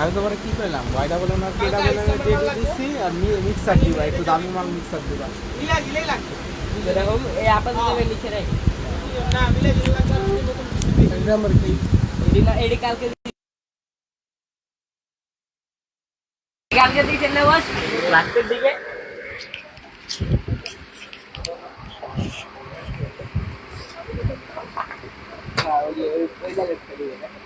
আমি তো পরে কি করলাম ওয়াইটা বলে না কেটা বলে না দিয়ে দিচ্ছি আর মিক্সার দিবা একটু দামি মাল মিক্সার দিবা। এরকম এই আপাতত আমি লিখে রাখি নাম্বার কি? এডি না এডি কালকে কালকে দিয়েছেন না বস লাস্টের দিকে। ভাই আজকে দিল দিল বস্তা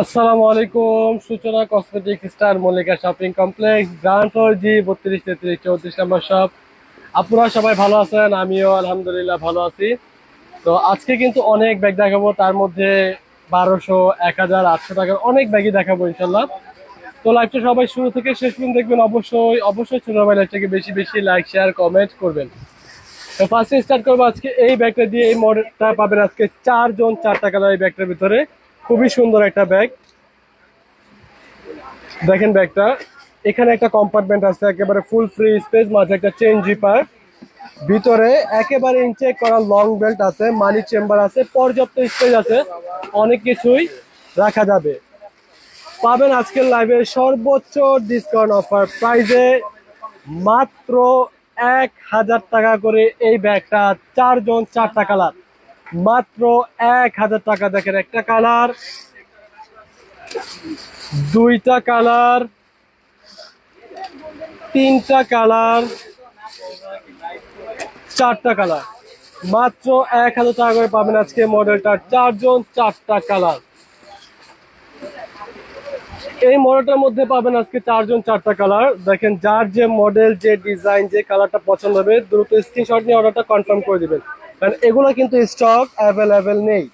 আসসালামু আলাইকুম, Suchana cosmetic star Mallika shopping complex ground floor G বত্রিশ তেত্রিশ চৌত্রিশ নম্বর শপ। আপনারা সবাই ভালো আছেন? আমিও আলহামদুলিল্লাহ ভালো আছি। তো আজকে কিন্তু অনেক ব্যাগ দেখাবো, তার মধ্যে বারোশো, এক হাজার, আটশো টাকার অনেক ব্যাগই দেখাবো ইনশাল্লাহ। তো লাইভটা সবাই শুরু থেকে শেষ পর্যন্ত দেখবেন। অবশ্যই অবশ্যই ছোট ভাই লাইভটাকে বেশি বেশি লাইক শেয়ার কমেন্ট করবেন। তো ফার্স্টে স্টার্ট করব আজকে এই ব্যাগটা দিয়ে, এই মডেলটা পাবেন আজকে চারজন চারটা কালার এই ব্যাগটার ভিতরে। খুবই সুন্দর একটা ব্যাগ দেখেন ব্যাগটা এখানে একটা কম্পার্টমেন্ট আছে, একেবারে ফুল ফ্রি স্পেস মাঝে একটা চেন জিপার ভিতরে একেবারে ইনচেক করা লং বেল্ট আছে মানি চেম্বার আছে, পর্যাপ্ত স্পেস আছে। অনেক কিছুই রাখা যাবে। পাবেন আজকের লাইভে সর্বোচ্চ ডিসকাউন্ট অফার প্রাইজে মাত্র এক হাজার টাকা করে এই ব্যাগটা চারজন চারটা কালার মাত্র এক হাজার টাকা দেখেন একটা কালার দুইটা কালার তিনটা কালার চারটা কালার মাত্র এক হাজার টাকা করে পাবেন আজকে মডেলটা চারজন চারটা কালার এই মডেলটার মধ্যে পাবেন আজকে চারজন চারটা কালার। দেখেন যার যে মডেল যে ডিজাইন যে কালারটা পছন্দ হবে, দ্রুত স্ক্রিনশট নিয়ে অর্ডারটা কনফার্ম করে দিবেন। কারণ এগুলো কিন্তু স্টক অ্যাভেলেবেল নেই।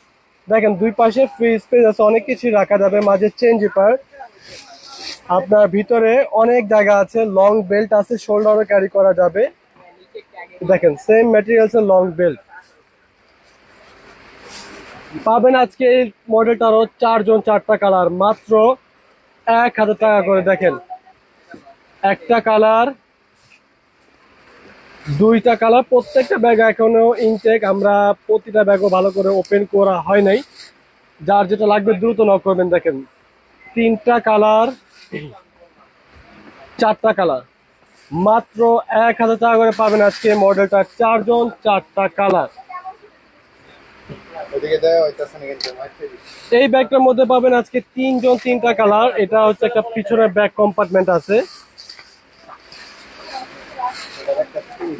দেখেন দুই পাশে ফ্রি স্পেস আছে, অনেক কিছু রাখা যাবে। মাঝে চেঞ্জ জিপার আপনার ভিতরে অনেক জায়গা আছে লং বেল্ট আছে শোল্ডারও ক্যারি করা যাবে। দেখেন সেম ম্যাটেরিয়ালস লং বেল্ট পাবেন আজকে এই মডেলটারও চারজন চারটা কালার। মাত্র এক হাজার টাকা করে দেখেন। একটা কালার, দুইটা কালার, প্রত্যেকটা ব্যাগ এখনও ইনটেক আমরা প্রতিটা ব্যাগও ভালো করে ওপেন করা হয় নাই। যার যেটা লাগবে দ্রুত নক করবেন, দেখেন। তিনটা কালার, চারটা কালার। মাত্র এক হাজার টাকা করে পাবেন আজকে মডেলটা চারজন চারটা কালার। এই ব্যাগটার মধ্যে পাবেন আজকে তিনজন, তিনটা কালার এটা হচ্ছে একটা পিছনের ব্যাগ কম্পার্টমেন্ট আছে।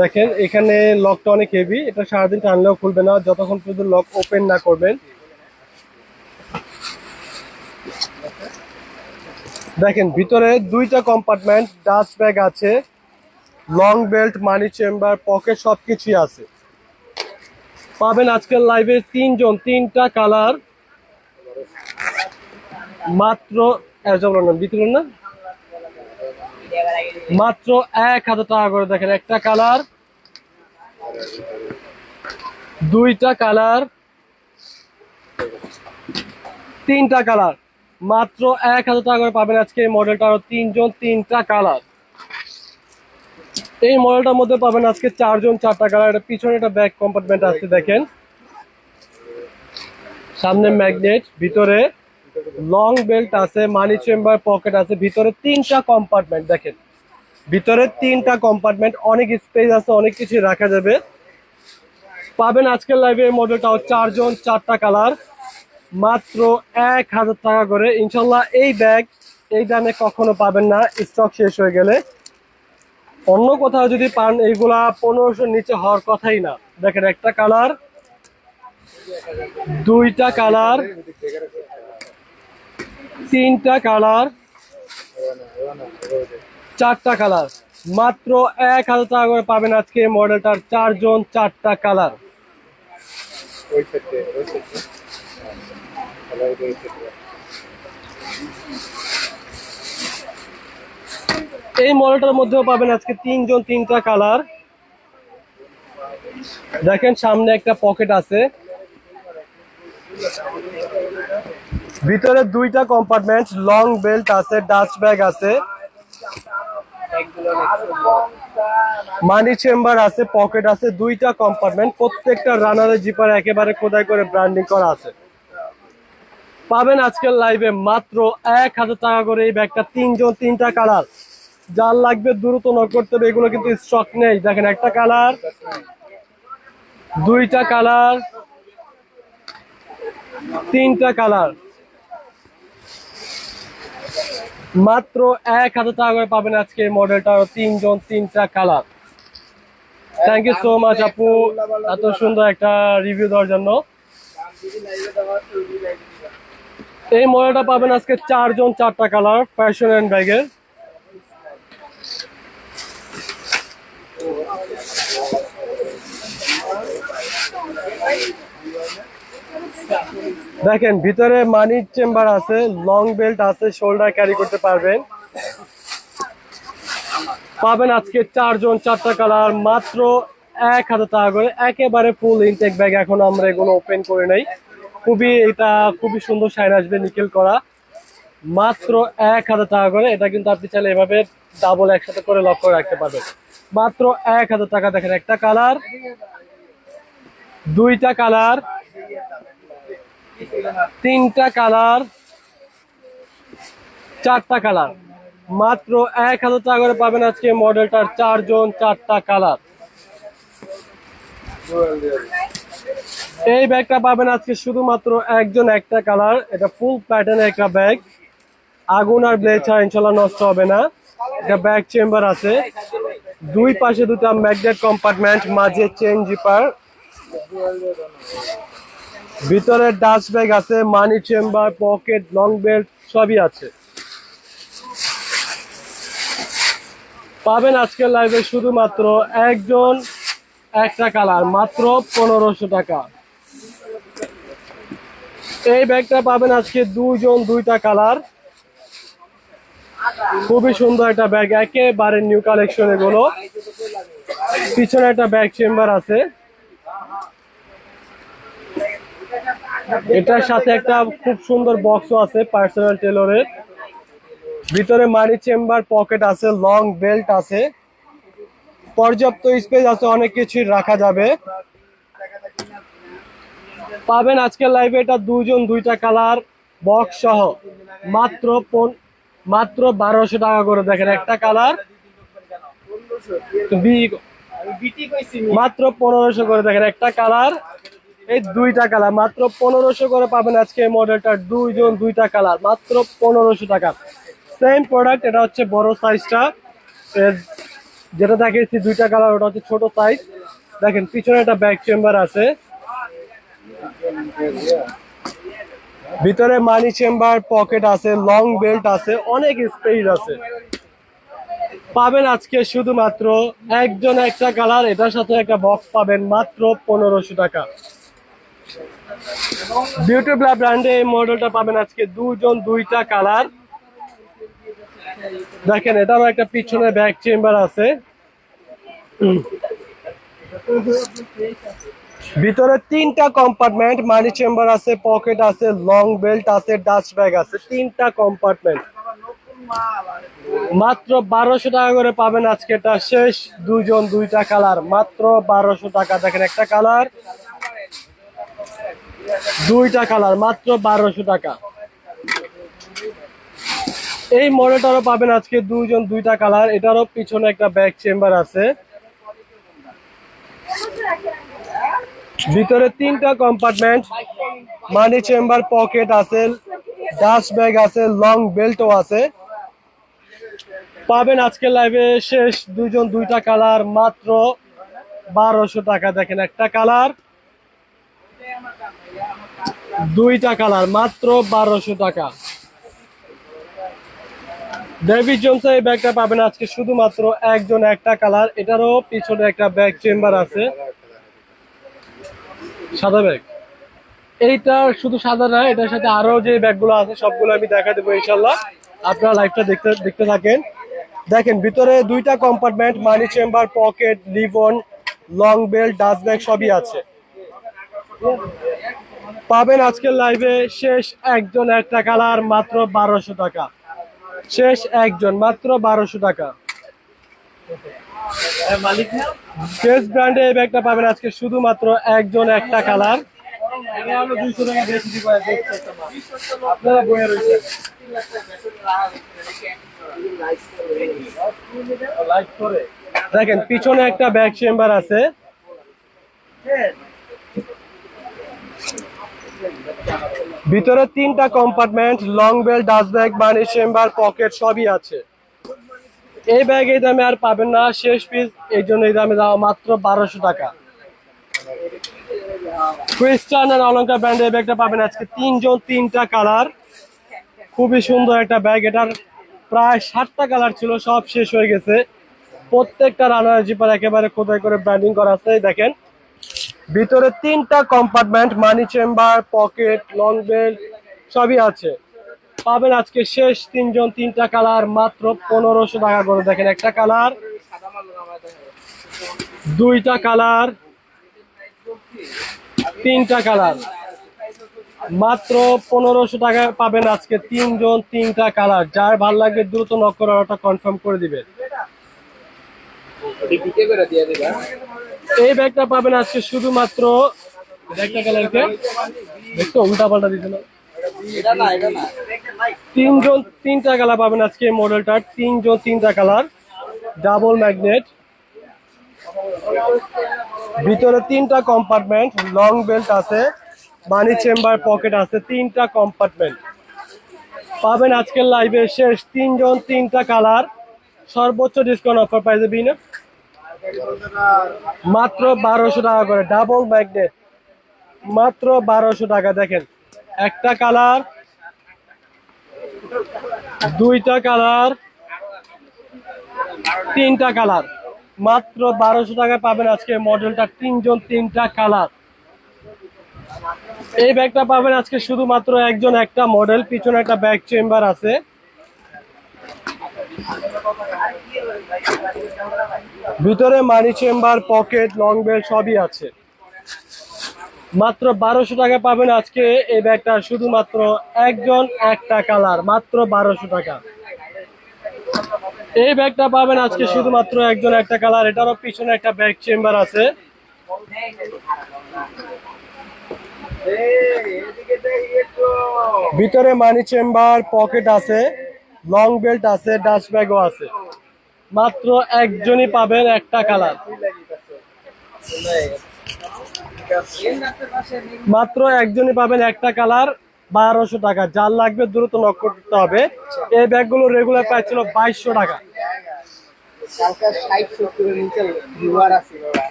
দেখেন, এখানে লকটা অনেক হেভি এটা সারাদিন টানলেও খুলবে না। যতক্ষণ পর্যন্ত লক ওপেন না করবেন। দেখেন, ভিতরে দুইটা কম্পার্টমেন্ট ডাস্ট ব্যাগ আছে long belt money chamber pocket সবকিছুই আছে। পাবেন আজকের লাইভে তিনজন, তিনটা কালার মাত্র এজল না? মাত্র এক হাজার টাকা করে দেখেন, একটা কালার দুইটা কালার তিনটা কালার মাত্র এক হাজার টাকা করে পাবেন আজকে মডেলটা আরও তিনজন, তিনটা কালার এই মডেলটার মধ্যে পাবেন আজকে চারজন চারটা কালার এটা পিছনে একটা ব্যাক কম্পার্টমেন্ট আছে দেখেন। সামনে ম্যাগনেট ভিতরে লং বেল্ট আছে মানি চেম্বার পকেট আছে ভিতরে তিনটা কম্পার্টমেন্ট দেখেন। ভিতরে তিনটা কম্পার্টমেন্ট অনেক স্পেস আছে অনেক কিছু রাখা যাবে। পাবেন আজকের লাইভে এই মডেলটাও চারজন চারটা কালার মাত্র এক হাজার টাকা করে। ইনশাল্লাহ এই ব্যাগ এই দামে কখনো পাবেন না স্টক শেষ হয়ে গেলে। অন্য কোথাও যদি পান, এইগুলা পনেরোশোর নিচে হওয়ার কথাই না। দেখেন, একটা কালার, দুইটা কালার, তিনটা কালার, চারটা কালার। মাত্র এক হাজার টাকা করে পাবেন আজকে মডেলটার চারজন, চারটা কালার ওই সেটে ওই সেটে তাহলে ওই সেটে এই মডেলটার মধ্যেও পাবেন আজকে তিনজন তিনটা কালার। দেখেন, সামনে একটা পকেট আছে। ভিতরে দুইটা কম্পার্টমেন্ট লং বেল্ট আছে ডাস্ট ব্যাগ আছে। মানি চেম্বার আছে পকেট আছে, দুইটা কম্পার্টমেন্ট প্রত্যেকটা রানারের জিপার একেবারে খোদাই করে ব্র্যান্ডিং করা আছে। পাবেন আজকের লাইভে মাত্র এক হাজার টাকা করে এই ব্যাগটা, তিনজন তিনটা কালার। যার লাগবে দ্রুত নক করতে হবে, এগুলো কিন্তু স্টক নেই। দেখেন একটা কালার দুইটা কালার তিনটা কালার মাত্র এক হাজার টাকা করে পাবেন আজকে মডেলটা তিনজন তিনটা colour thank you so much আপু। এত সুন্দর একটা রিভিউ দেওয়ার জন্য। এই মডেলটা পাবেন আজকে চারজন চারটা কালার ফ্যাশন অ্যান্ড ব্যাগের দেখেন, ভিতরে মানি চেম্বার আছে লং বেল্ট আছে শোল্ডার ক্যারি করতে পারবেন। পাবেন আজকে চারজন, চারটা কালার মাত্র এক হাজার টাকা করে। একেবারে ফুল ইনটেক ব্যাগ এখন আমরা এগুলো ওপেন করে নেই। খুবই এটা খুবই সুন্দর সাইন আসবে, নিকেল করা। মাত্র এক হাজার টাকা করে। এটা কিন্তু আপনি চাইলে এভাবে ডাবল একসাথে করে লক করে রাখতে পারবেন মাত্র এক হাজার টাকা দেখেন, একটা কালার দুইটা কালার তিনটা কালার চারটা কালার মাত্র এক হাজার টাকা করে পাবেন আজকে মডেলটার চারজন, চারটা কালার এই ব্যাগটা পাবেন আজকে শুধুমাত্র একজন, একটা কালার এটা ফুল প্যাটার্নের একটা ব্যাগ আগুন আর ছাড়া ইনশাল্লাহ নষ্ট হবে না। এটা ব্যাগ চেম্বার আছে। দুই পাশে দুটা ম্যাগনেট কম্পার্টমেন্ট মাঝে চেন জিপার ভিতরে ডাস্ট ব্যাগ আছে money chamber pocket long belt সবই আছে। পাবেন আজকের লাইভে শুধুমাত্র একজন, একটা কালার মাত্র পনেরোশো টাকা। এই ব্যাগটা পাবেন আজকে দুজন দুইটা কালার খুবই সুন্দর একটা ব্যাগ একেবারে নিউ কালেকশন এগুলো। পিছনে একটা ব্যাগ চেম্বার আছে। এটার সাথে একটা খুব সুন্দর বক্সও আছে পার্সোনাল টেলরের ভিতরে মানি চেম্বার পকেট আছে লং বেল্ট আছে। পর্যাপ্ত স্পেস আছে, অনেক কিছুই রাখা যাবে। পাবেন আজকের লাইভে এটা দুজন দুইটা কালার বক্স সহ। মাত্র মাত্র বারোশো টাকা করে দেখেন একটা কালার। মাত্র পনেরোশো করে দেখেন একটা কালার। এই দুইটা কালার, মাত্র পনেরোশো করে পাবেন আজকে এই মডেলটার দুইজন দুইটা কালার, মাত্র পনেরোশো টাকা। সেম প্রোডাক্ট এটা হচ্ছে বড় সাইজটা যেটা দেখিয়েছি দুইটা কালার, ওটা হচ্ছে ছোট সাইজ দেখেন, পিছনে একটা ব্যাক চেম্বার আছে। ভিতরে মানি চেম্বার পকেট আছে লং বেল্ট আছে, অনেক স্পেস আছে। পাবেন আজকে শুধুমাত্র একজন একটা কালার এটার সাথে একটা বক্স পাবেন মাত্র পনেরোশো টাকা। বিউটি ব্র্যান্ডে এই মডেলটা পাবেন আজকে দুজন, দুইটা কালার দেখেন, এটারও একটা পিছনে ব্যাক চেম্বার আছে। ভিতরে তিনটা কম্পার্টমেন্ট মানি চেম্বার আছে পকেট আছে লং বেল্ট আছে ডাস্ট ব্যাগ আছে, তিনটা কম্পার্টমেন্ট মাত্র বারোশো টাকা করে পাবেন আজকে এটা শেষ দুজন দুইটা কালার মাত্র বারোশো টাকা, দেখেন একটা কালার দুইটা কালার মাত্র বারোশো টাকা। এই মডেলটারও পাবেন আজকে দুইজন দুইটা কালার এটারও পিছনে একটা ব্যাক চেম্বার আছে। ভিতরে তিনটা কম্পার্টমেন্ট মানি চেম্বার পকেট আছে ডাস্ট ব্যাগ আছে লং বেল্টও আছে। পাবেন আজকে লাইভে শেষ দুজন দুইটা কালার মাত্র বারোশো টাকা। দেখেন একটা কালার দুইটা কালার মাত্র বারোশো টাকা। ডেভিড জোনসের এই ব্যাগটা পাবেন আজকে শুধুমাত্র একজন একটা কালার এটারও পিছনে একটা ব্যাগ চেম্বার আছে। সাদা ব্যাগ এইটা শুধু সাদা না, এটার সাথে আরও যে ব্যাগগুলো আছে, সবগুলো আমি দেখা দেবো ইনশাল্লাহ আপনারা লাইভটা দেখতে দেখতে থাকেন। দেখেন, ভিতরে দুইটা কম্পার্টমেন্ট মানি চেম্বার পকেট লিভন লং বেল্ট ডাস্ট ব্যাগ সবই আছে। পাবেন আজকের লাইভে শেষ একজন, একটা কালার মাত্র বারোশো টাকা। শেষ একজন, মাত্র বারোশো টাকা। মালিক ব্র্যান্ডে এই ব্যাগটা পাবেন আজকে শুধুমাত্র একজন একটা কালার। আপনারা রয়েছে। দেখেন পিছনে একটা ব্যাগ চেম্বার আছে। ভিতরে তিনটা compartment long belt dust bag money chamber pocket সবই আছে। এই ব্যাগ এই দামে আর পাবেন না, শেষ পিস এই জন্য এই দামে দেওয়া মাত্র বারোশো টাকা। ক্রিস্টান আর অলঙ্কার ব্র্যান্ডের ব্যাগটা পাবেন আজকে তিনজন, তিনটা কালার খুবই সুন্দর একটা ব্যাগ, এটার প্রায় ষাটটা কালার ছিল, সব শেষ হয়ে গেছে। প্রত্যেকটা রানার জিপার একেবারে খোদাই করে ব্র্যান্ডিং করা আছে দেখেন। ভিতরে তিনটা compartment money chamber pocket long belt সবই আছে। পাবেন আজকে শেষ তিনজন তিনটা কালার মাত্র পনেরোশো টাকা করে। দেখেন একটা কালার দুইটা কালার তিনটা কালার। মাত্র পনেরোশো টাকা পাবেন আজকে তিনজন তিনটা কালার। যার ভালো লাগবে দ্রুত নক করে অর্ডারটা কনফার্ম করে দিবেন। দিবা এই ব্যাগটা পাবেন আজকে শুধুমাত্র একটা কালারকে দেখতো উল্টা পাল্টা দিতে না তিনজন তিনটা কালার পাবেন আজকে এই মডেলটার তিনজন তিনটা কালার। Double magnet. ভিতরে তিনটা কম্পার্টমেন্ট লং বেল্ট আছে মানি চেম্বার পকেট আছে, তিনটা কম্পার্টমেন্ট পাবেন আজকের লাইভে শেষ তিনজন তিনটা কালার। সর্বোচ্চ ডিসকাউন্ট অফার পাই যাবি না মাত্র বারোশো টাকা করে ডাবল ম্যাগনেট মাত্র বারোশো টাকা, দেখেন। একটা কালার, দুইটা কালার, তিনটা কালার। মাত্র বারোশো টাকায় পাবেন আজকে মডেলটা, তিনজন তিনটা কালার। এই ব্যাগটা পাবেন আজকে শুধুমাত্র একজন একটা মডেল, পিছনে একটা ব্যাগ চেম্বার আছে। ভিতরে money chamber, pocket, long belt সবই আছে। মাত্র বারোশো টাকা পাবেন আজকে এই ব্যাগটা শুধুমাত্র একজন একটা কালার, মাত্র বারোশো টাকা। এই ব্যাগটা পাবেন আজকে শুধুমাত্র একজন একটা কালার, এটারও পিছনে একটা ব্যাগ চেম্বার আছে। ভিতরে মানি চেম্বার, পকেট আছে, লং বেল্ট আছে ডাস্ট ব্যাগও আছে। মাত্র একজনই পাবেন একটা কালার। মাত্র একজনই পাবেন একটা কালার বারোশো টাকা। যার লাগবে দ্রুত নক করতে হবে। এই ব্যাগগুলো রেগুলার প্রাইস ছিল বাইশশো টাকা।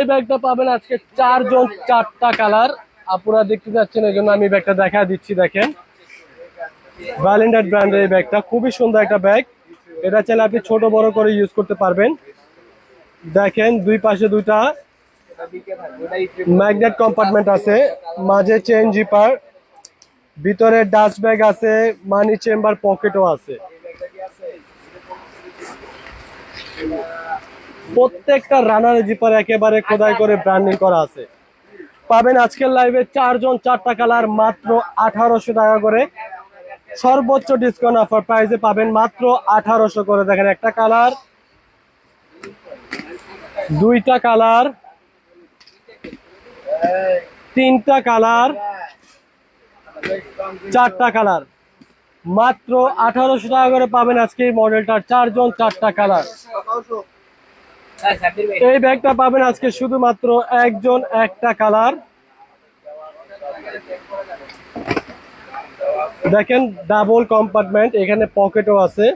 এই পাবেন আজকে চারজন, চারটা কালার। আপনারা দেখতে এই জন্য আমি দেখা দিচ্ছি, দেখেন। এই ব্যাগটা, খুবই সুন্দর একটা ব্যাগ। এটা চাইলে আপনি ছোট, বড় করে ইউজ করতে পারবেন। দেখেন, দুই পাশে দুইটা ম্যাগনেট কম্পার্টমেন্ট আছে, মাঝে চেন জিপার ভিতরে ডাস্ট ব্যাগ আছে মানি চেম্বার পকেটও আছে। প্রত্যেকটা রানার জিপার একেবারে খোদাই করে ব্র্যান্ডিং করা আছে। পাবেন আজকের লাইভে চারজন, চারটা কালার মাত্র আঠারোশো টাকা করে। সর্বোচ্চ ডিসকাউন্ট অফার প্রাইসে পাবেন মাত্র আঠারোশো করে। দেখেন একটা কালার দুইটা কালার। তিনটা কালার। চারটা কালার। মাত্র আঠারোশো টাকা করে পাবেন আজকে এই মডেলটার চারজন চারটা কালার। এই ব্যাগটা পাবেন আজকে শুধুমাত্র একজন একটা কালার। দেখেন ডাবল কম্পার্টমেন্ট এখানে পকেটও আছে।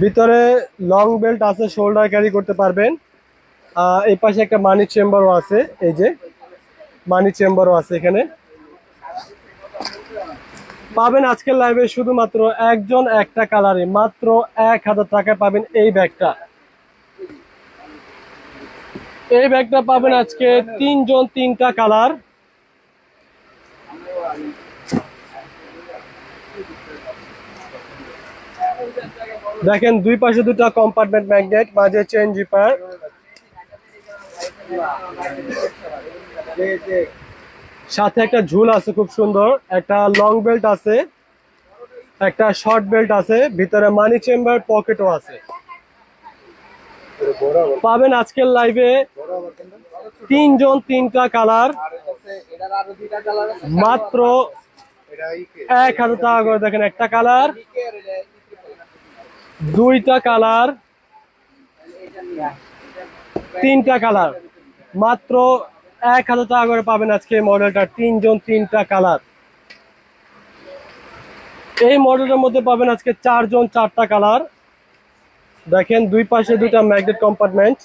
ভিতরে লং বেল্ট আছে শোল্ডার ক্যারি করতে পারবেন। এই পাশে একটা মানি চেম্বারও আছে, এই যে মানি চেম্বারও আছে এখানে। পাবেন আজকের লাইভে শুধুমাত্র একজন, একটা কালারে মাত্র এক হাজার টাকায় পাবেন এই ব্যাগটা। এই ব্যাগটা পাবেন আজকে তিনজন, তিনটা কালার দেখেন, দুই পাশে দুটো কম্পার্টমেন্ট ম্যাগনেট মাঝে চেন জিপার সাথে একটা ঝুল আছে খুব সুন্দর, একটা লং বেল্ট আছে, একটা শর্ট বেল্ট আছে, ভিতরে মানি চেম্বার পকেটও আছে। পাবেন আজকের লাইভে তিনজন তিনটা কালার মাত্র এক হাজার টাকা করে। দেখেন একটা কালার দুইটা কালার। তিনটা কালার। মাত্র এক হাজার টাকা করে পাবেন আজকে এই মডেলটা তিনজন তিনটা কালার। এই মডেলের মধ্যে পাবেন আজকে চারজন চারটা কালার। দেখেন দুই পাশে দুইটা ম্যাগনেট কম্পার্টমেন্ট,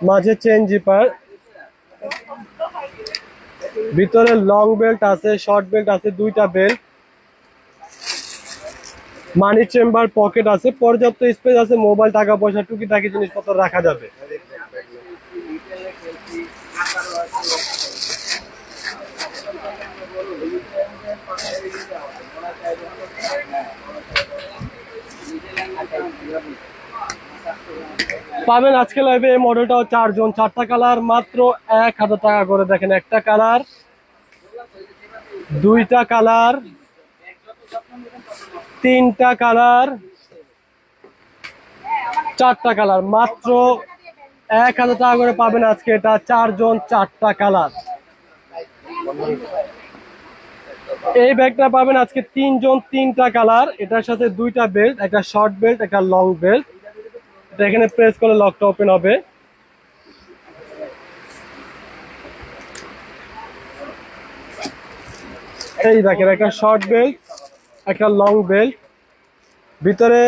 মাঝে চেন জিপার। ভিতরে লং বেল্ট আছে, শর্ট বেল্ট আছে, দুইটা বেল্ট। মানি চেম্বার, পকেট আছে, পর্যাপ্ত স্পেস আছে মোবাইল টাকা পয়সা, টুকিটাকি জিনিসপত্র রাখা যাবে। পাবেন আজকে লাইভে এই মডেলটাও চারজন চারটা কালার মাত্র এক হাজার টাকা করে দেখেন একটা কালার দুইটা কালার তিনটা কালার, চারটা কালার। মাত্র এক হাজার টাকা করে পাবেন আজকে এটা, চারজন চারটা কালার। এই ব্যাগটা পাবেন আজকে তিনজন তিনটা কালার। এটার সাথে দুইটা বেল্ট, একটা শর্ট বেল্ট, একটা লং বেল্ট। এটা এখানে প্রেস করলে লকটা ওপেন হবে। এই দেখেন, একটা শর্ট বেল্ট, একটা লং বেল্ট। ভিতরে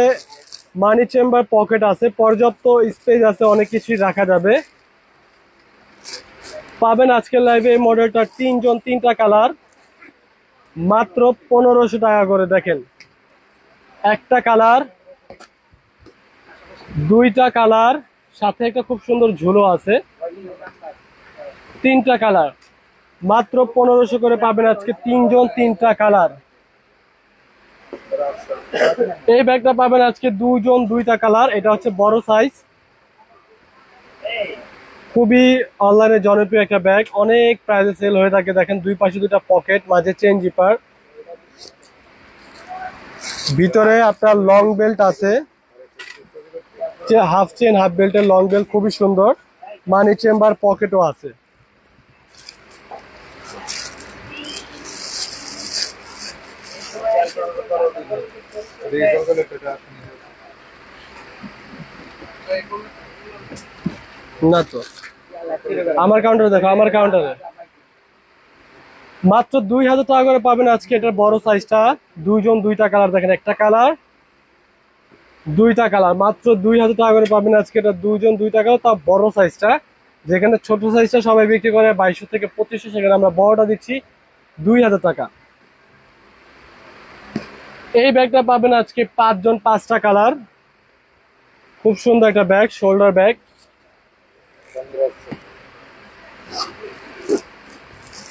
মানি চেম্বার পকেট আছে, পর্যাপ্ত স্পেস আছে, অনেক কিছুই রাখা যাবে। পাবেন আজকের লাইভে এই মডেলটা তিনজন, তিনটা কালার মাত্র পনেরোশো টাকা করে, দেখেন। একটা কালার দুইটা কালার সাথে একটা খুব সুন্দর ঝুলো আছে। তিনটা কালার মাত্র পনেরোশো করে পাবেন আজকে তিনজন, তিনটা কালার এই ব্যাগটা পাবেন আজকে দুজন দুইটা কালার। এটা হচ্ছে বড় সাইজ খুবই অনলাইনে জনপ্রিয় একটা ব্যাগ। অনেক প্রাইসে সেল হয়ে থাকে। দেখেন, দুই পাশে দুটা পকেট মাঝে চেন জিপার ভিতরে আপনার লং বেল্ট আছে। যে হাফ চেন হাফ বেল্টের লং বেল্ট খুবই সুন্দর। মানি চেম্বার পকেটও আছে। না তো। আমার কাউন্টারে দেখো, আমার কাউন্টারে মাত্র দুই হাজার টাকা করে পাবেন আজকে এটার বড় সাইজটা দুইজন দুইটা কালার দেখেন, একটা কালার দুইটা কালার মাত্র দুই হাজার টাকা করে পাবেন আজকে এটা দুইজন দুইটা কালার তাও বড় সাইজটা যেখানে ছোট সাইজটা সবাই বিক্রি করে, বাইশশো থেকে পঁচিশশো সেখানে আমরা বড়টা দিচ্ছি দুই হাজার টাকা। এই ব্যাগটা পাবেন আজকে পাঁচজন পাঁচটা কালার। খুব সুন্দর একটা ব্যাগ শোল্ডার ব্যাগ।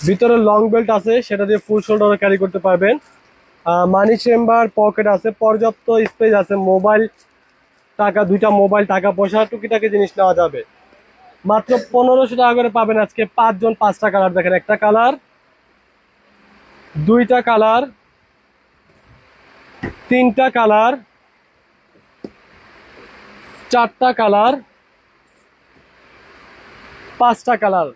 ভিতরে লং বেল্ট আছে, সেটা দিয়ে ফুল শোল্ডার ক্যারি করতে পারবেন। মানি চেম্বার পকেট আছে, পর্যাপ্ত স্পেস আছে মোবাইল টাকা, দুইটা মোবাইল টাকা পয়সা, টুকিটাকি জিনিস নেওয়া যাবে। মাত্র পনেরোশো টাকা করে পাবেন আজকে পাঁচজন পাঁচটা কালার। দেখেন একটা কালার, দুইটা কালার তিনটা কালার, চারটা কালার, পাঁচটা কালার।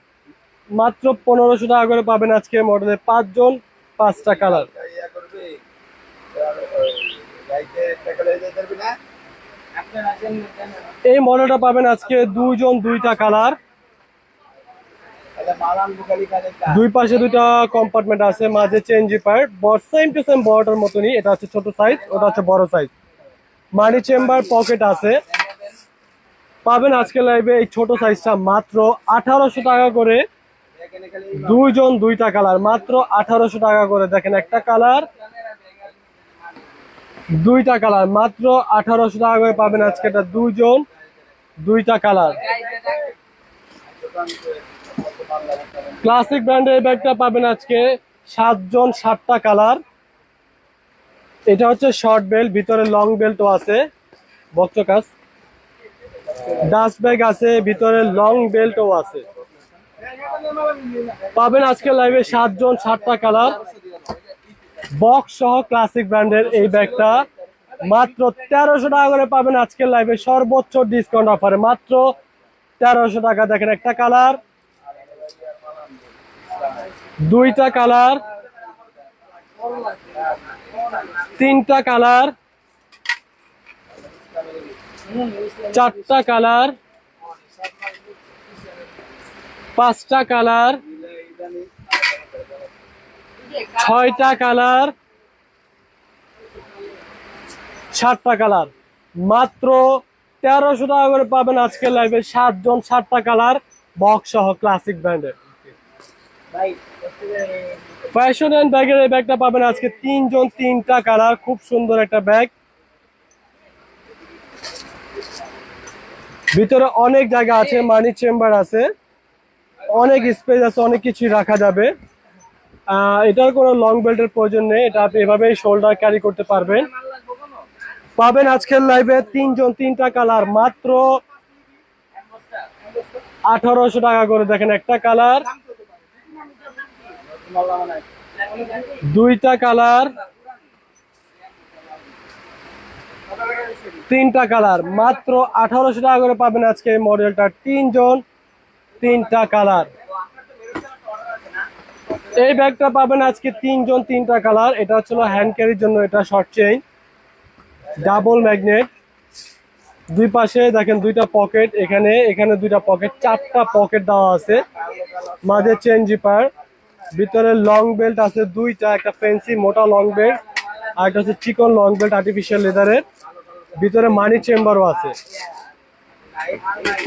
মাত্র পনেরোশো টাকা করে পাবেন আজকে মডেলে পাঁচজন, পাঁচটা কালার। এই মডেলটা পাবেন আজকে দুইজন, দুইটা কালার। দুই পাশে দুইটা কম্পার্টমেন্ট আছে, মাঝে chain zipper same to same বড়টার মতনই। এটা হচ্ছে ছোট সাইজ ওটা হচ্ছে বড় সাইজ মানি চেম্বার পকেট আছে। পাবেন আজকে লাইভে এই ছোট সাইজটা মাত্র আঠারোশো টাকা করে। দুইজন দুইটা কালার মাত্র আঠারোশো টাকা করে। দেখেন একটা কালার দুইটা কালার মাত্র আঠারোশো টাকা করে পাবেন আজকে এটা দুইজন দুইটা কালার ক্লাসিক ব্র্যান্ডের এই ব্যাগটা পাবেন আজকে সাতজন সাতটা কালার এটা হচ্ছে শর্ট বেল্ট ভিতরে লং বেল্টও আছে। বক্স কাজ ডাস্ট ব্যাগ আছে, ভিতরে লং বেল্টও আছে। পাবেন আজকে লাইভে সাতজন সাতটা কালার বক্স সহ ক্লাসিক ব্র্যান্ডের এই ব্যাগটা মাত্র তেরোশো টাকা করে পাবেন আজকের লাইভে সর্বোচ্চ ডিসকাউন্ট অফারে মাত্র তেরোশো টাকা। দেখেন একটা কালার দুইটা কালার, তিনটা কালার, চারটা কালার, পাঁচটা কালার, ছয়টা কালার, সাতটা কালার। মাত্র তেরোশো টাকা করে পাবেন আজকের লাইভে সাতজন সাতটা কালার বক্স সহ ক্লাসিক ব্র্যান্ডের ফ্যাশন অ্যান্ড ব্যাগের এই ব্যাগটা পাবেন আজকে তিনজন, তিনটা কালার খুব সুন্দর একটা ব্যাগ ভিতরে অনেক জায়গা আছে মানি চেম্বার আছে। অনেক স্পেস আছে, অনেক কিছু রাখা যাবে। এটার কোনো লং বেল্টের প্রয়োজন নেই, এটা আপনি এভাবেই শোল্ডার ক্যারি করতে পারবেন। পাবেন আজকের লাইভে তিনজন, তিনটা কালার মাত্র আঠারোশো টাকা করে। দেখেন একটা কালার দুইটা কালার। তিনটা কালার। মাত্র আঠারোশো টাকা করে পাবেন আজকে মডেলটা। তিনজন, তিনটা কালার। এই ব্যাগটা পাবেন আজকে তিনজন, তিনটা কালার। এটা হচ্ছিল হ্যান্ড ক্যারির জন্য এটা শর্ট চেইন ডাবল ম্যাগনেট দুই পাশে দেখেন দুইটা পকেট এখানে এখানে দুইটা পকেট চারটা পকেট দেওয়া আছে। মাঝে চেন জিপার ভিতরে লং বেল্ট আছে দুইটা, একটা ফেন্সি মোটা লং বেল্ট আর একটা হচ্ছে চিকন লং বেল্ট আর্টিফিশিয়াল লেদারের ভিতরে মানি চেম্বারও আছে।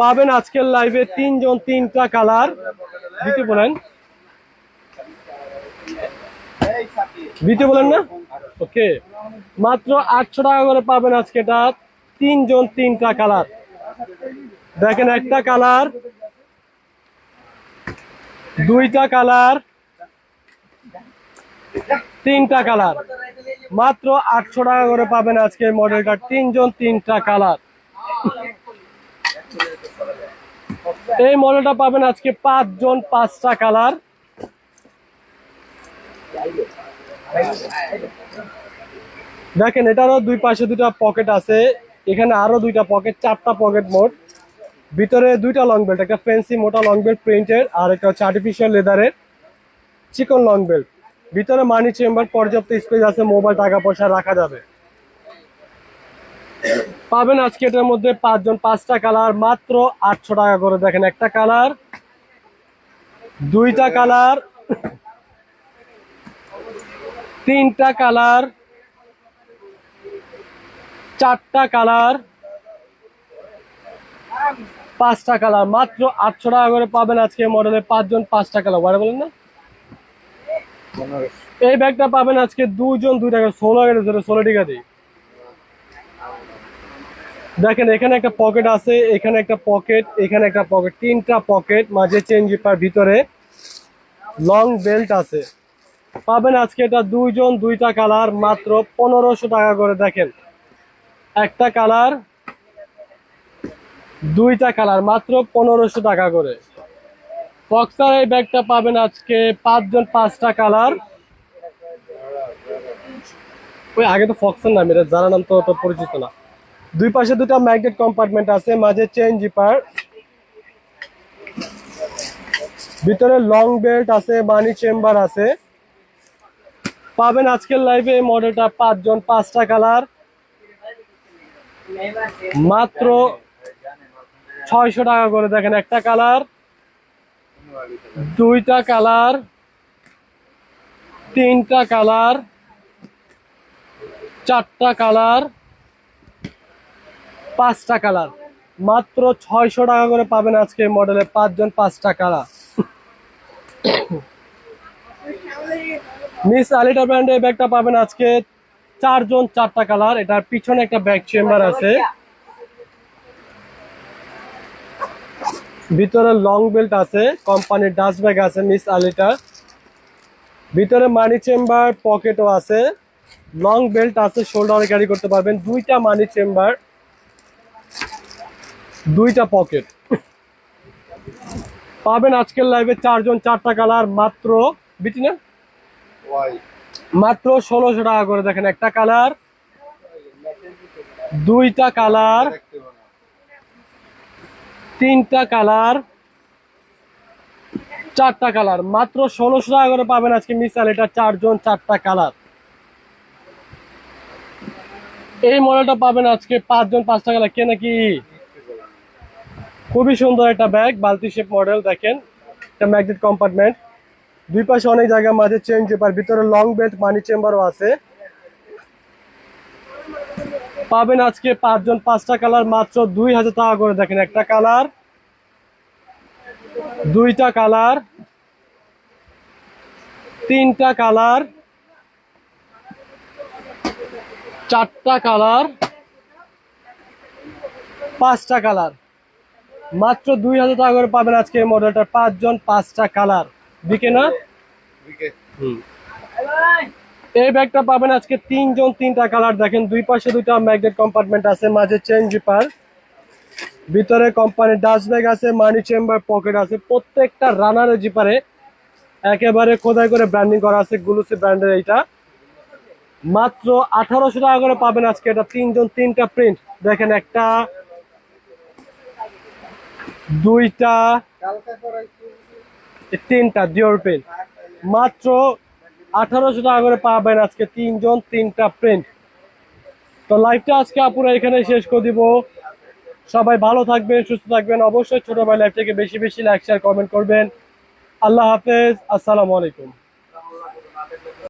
পাবেন আজকের লাইভে তিনজন তিনটা কালার দিতে বলেন। দিতে বলেন না? ওকে মাত্র আটশো টাকা করে পাবেন আজকে এটা তিনজন তিনটা কালার দেখেন একটা কালার দুইটা কালার তিনটা কালার। মাত্র আটশো টাকা করে পাবেন আজকে মডেলটা তিনজন তিনটা কালার। এই মডেলটা পাবেন আজকে পাঁচজন পাঁচটা কালার। দেখেন, এটারও দুই পাশে দুটা পকেট আছে। এখানে আরও দুইটা পকেট চারটা পকেট মোট। ভিতরে দুইটা লং বেল্ট একটা ফেন্সি মোটা লং বেল্ট প্রিন্টের আর একটা হচ্ছে আর্টিফিশিয়াল লেদারের চিকন লং বেল্ট ভিতরে মানি চেম্বার পর্যাপ্ত স্পেস আছে মোবাইল টাকা পয়সা রাখা যাবে। পাবেন আজকে এটার মধ্যে পাঁচজন, পাঁচটা কালার মাত্র আটশো টাকা করে। দেখেন একটা কালার দুইটা কালার তিনটা কালার চারটা কালার পাঁচটা কালার মাত্র আটশো টাকা করে পাবেন আজকে মডেলে পাঁচজন, পাঁচটা কালার বলে বলেন না? এই ব্যাগটা পাবেন আজকে দুজন দুই টাকা ষোলো ধরে ষোলো টাকা দিই দেখেন, এখানে একটা পকেট আছে, এখানে একটা পকেট এখানে একটা পকেট তিনটা পকেট মাঝে চেন জিপার ভিতরে লং বেল্ট আছে। পাবেন আজকে এটা দুইজন, দুইটা কালার মাত্র পনেরোশো টাকা করে, দেখেন। একটা কালার দুইটা কালার মাত্র পনেরোশো টাকা করে। বক্সার এই ব্যাগটা পাবেন আজকে পাঁচজন পাঁচটা কালার ওই আগে তো ফক্সের নাম, এটা যারা নাম তো অত পরিচিত না। দুই পাশে দুটো ম্যাগনেট কম্পার্টমেন্ট আছে, মাঝে চেন জিপার ভিতরে লং বেল্ট আছে মানি চেম্বার আছে। পাবেন আজকের লাইভে এই মডেলটা পাঁচজন পাঁচটা কালার মাত্র ছয়শো টাকা করে দেখেন একটা কালার দুইটা কালার, তিনটা কালার, চারটা কালার, পাঁচটা কালার। মাত্র ছয়শো টাকা করে পাবেন আজকে এই মডেলে পাঁচজন পাঁচটা কালার। মিস আলিটা ব্র্যান্ডের ব্যাগটা পাবেন আজকে চারজন চারটা কালার। এটার পিছনে একটা ব্যাগ চেম্বার আছে। ভিতরে লং বেল্ট আছে কোম্পানির ডাস্ট ব্যাগ আছে মিস আলিটা ভিতরে মানি চেম্বার পকেটও আছে। লং বেল্ট আছে শোল্ডারে ক্যারি করতে পারবেন। দুইটা মানি চেম্বার দুইটা পকেট পাবেন আজকের লাইভে চারজন চারটা কালার মাত্র বিটি না? মাত্র ষোলোশো টাকা করে দেখেন একটা কালার দুইটা কালার তিনটা কালার, চারটা কালার। মাত্র ষোলোশো টাকা করে পাবেন আজকে মিসাল এটা চারজন, চারটা কালার। এই মডেলটা পাবেন আজকে পাঁচজন, পাঁচটা কালার। কে নাকি? খুবই সুন্দর একটা ব্যাগ বালতি শেপ মডেল দেখেন। এটা ম্যাগনেট কম্পার্টমেন্ট দুই পাশে অনেক জায়গার মাঝে চেঞ্জ পেপার ভিতরে লং বেল্ট মানি চেম্বারও আছে। পাবেন আজকে পাঁচজন পাঁচটা কালার মাত্র দুই হাজার টাকা করে দেখেন একটা কালার দুইটা কালার তিনটা কালার চারটা কালার পাঁচটা কালার। মাত্র দুই হাজার টাকা করে পাবেন আজকে এই মডেলটার পাঁচজন পাঁচটা কালার। দিকে না? এই ব্যাগটা পাবেন আজকে তিনজন, তিনটা কালার। দেখেন, দুই পাশে দুইটা ম্যাগনেট কম্পার্টমেন্ট আছে, মাঝে চেন জিপার ভিতরে কোম্পানির ডাস্ট ব্যাগ আছে মানি চেম্বার পকেট আছে। প্রত্যেকটা রানারের জিপারে একেবারে খোদাই করে ব্র্যান্ডিং করা আছে গুলুসি ব্র্যান্ডের এইটা। মাত্র আঠারোশো টাকা করে পাবেন আজকে এটা তিনজন, তিনটা প্রিন্ট দেখেন, একটা, দুইটা, তিনটা ডিওর প্রিন্ট মাত্র আঠারোশো টাকা করে পাবেন আজকে তিনজন, তিনটা প্রিন্ট তো লাইভটা আজকে আপুরা এখানে শেষ করে দিব। সবাই ভালো থাকবেন, সুস্থ থাকবেন। অবশ্যই ছোট ভাই লাইভটাকে বেশি বেশি লাইক শেয়ার কমেন্ট করবেন। আল্লাহ হাফেজ। আসসালামু আলাইকুম।